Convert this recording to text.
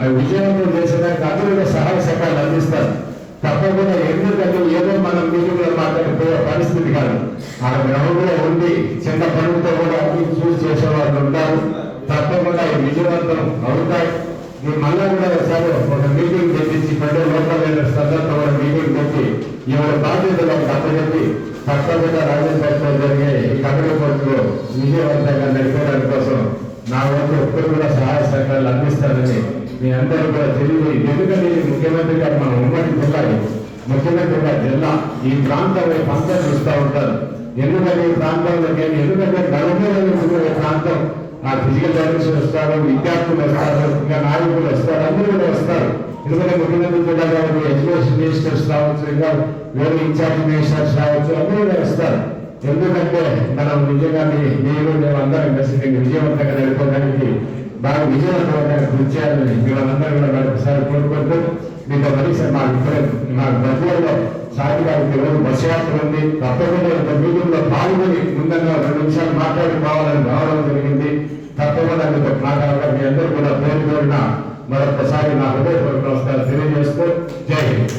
అవి విజయవంతం చేసేదానికి అందరూ సహాయ సహకారాలు అందిస్తారు. తప్పకుండా ఎందుకంటే ఏదో మనం మీటింగ్లో మాట్లాడిపోయే పరిస్థితి కాదు. ఆ గ్రౌండ్లో ఉండి చిన్న పనులతో కూడా అన్ని చూసి చేసే వాళ్ళు ఉంటారు. తప్పకుండా ఈ విజయవంతం అవుతాయి. ఈ మళ్ళా కూడా ఒకసారి ఒక మీటింగ్ పెట్టించి పెద్ద లోకల్ లీడర్స్ అందరితో కూడా మీటింగ్ పెట్టి ఎవరి బాధ్యతలకు అప్పచెప్పి తప్పకుండా రాజేశ్వరంలో జరిగే ఈ కమిటీ కోర్టులో విజయవంతంగా నడిపేయడానికి కోసం నా వంతు ఎప్పుడు కూడా సహాయ సహకారాలు అందిస్తానని మీ అందరూ కూడా తెలియజేయండి ఎందుకంటే ముఖ్యమంత్రి గారు మన ఉమ్మడి జిల్లా ముఖ్యమంత్రి గారి జిల్లా ఈ ప్రాంతంలో వైపు చూస్తూ ఉంటారు. ఎందుకంటే ఈ ప్రాంతంలో నేను ఎందుకంటే గణపతి ప్రాంతం. ఆ ఫిజికల్ డైరెక్షన్ వస్తారు విద్యార్థులు వస్తారు ఇంకా నాయకులు వస్తారు అందరూ కూడా వస్తారు. ఎందుకంటే ముఖ్యమంత్రి జిల్లా గారు ఎడ్యుకేషన్ మినిస్టర్స్ రావచ్చు ఇంకా వేరే ఇన్ఛార్జ్ మినిస్టర్స్ రావచ్చు అందరూ కూడా వస్తారు. ఎందుకంటే మనం నిజంగా మీ- మీరు మేము అందరం కలిసి విజయవంతంగా నడుపుకోవడానికి వారు విజయవంతమైన కృషి చేయాలని మీరందరూ కూడా ఒకసారి కోరుకుంటూ మీతో కలిసి మా మా మధ్యలో సాయి గారికి రోజు బస్ యాత్ర ఉంది. తప్పకుండా ఒక మీటింగ్ పాల్గొని ముందంగా రెండు నిమిషాలు మాట్లాడుకోవాలని రావడం జరిగింది. తప్పకుండా మీతో మాట్లాడాలి మీ అందరూ కూడా పేరు కోరిన మరొకసారి నా హృదయపూర్వక నమస్కారం తెలియజేస్తూ జై హింద్.